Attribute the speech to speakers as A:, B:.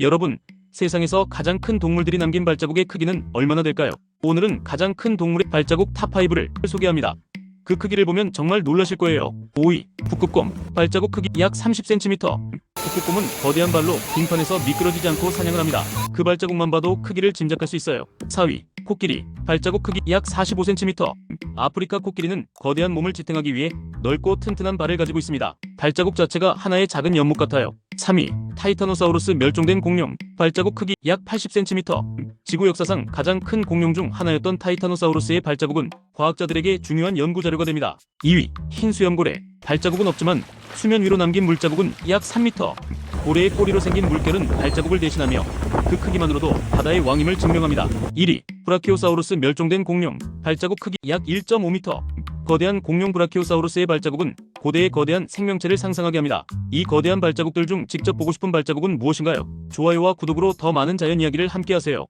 A: 여러분, 세상에서 가장 큰 동물들이 남긴 발자국의 크기는 얼마나 될까요? 오늘은 가장 큰 동물의 발자국 탑5를 소개합니다. 그 크기를 보면 정말 놀라실 거예요. 5위, 북극곰. 발자국 크기 약 30cm. 북극곰은 거대한 발로 빙판에서 미끄러지지 않고 사냥을 합니다. 그 발자국만 봐도 크기를 짐작할 수 있어요. 4위, 코끼리. 발자국 크기 약 45cm. 아프리카 코끼리는 거대한 몸을 지탱하기 위해 넓고 튼튼한 발을 가지고 있습니다. 발자국 자체가 하나의 작은 연못 같아요. 3위, 타이타노사우루스 멸종된 공룡. 발자국 크기 약 80cm. 지구 역사상 가장 큰 공룡 중 하나였던 타이타노사우루스의 발자국은 과학자들에게 중요한 연구 자료가 됩니다. 2위, 흰 수염고래. 발자국은 없지만 수면 위로 남긴 물자국은 약 3m. 고래의 꼬리로 생긴 물결은 발자국을 대신하며 그 크기만으로도 바다의 왕임을 증명합니다. 1위, 브라키오사우루스 멸종된 공룡. 발자국 크기 약 1.5m. 거대한 공룡 브라키오사우루스의 발자국은 고대의 거대한 생명체를 상상하게 합니다. 이 거대한 발자국들 중 직접 보고 싶은 발자국은 무엇인가요? 좋아요와 구독으로 더 많은 자연 이야기를 함께 하세요.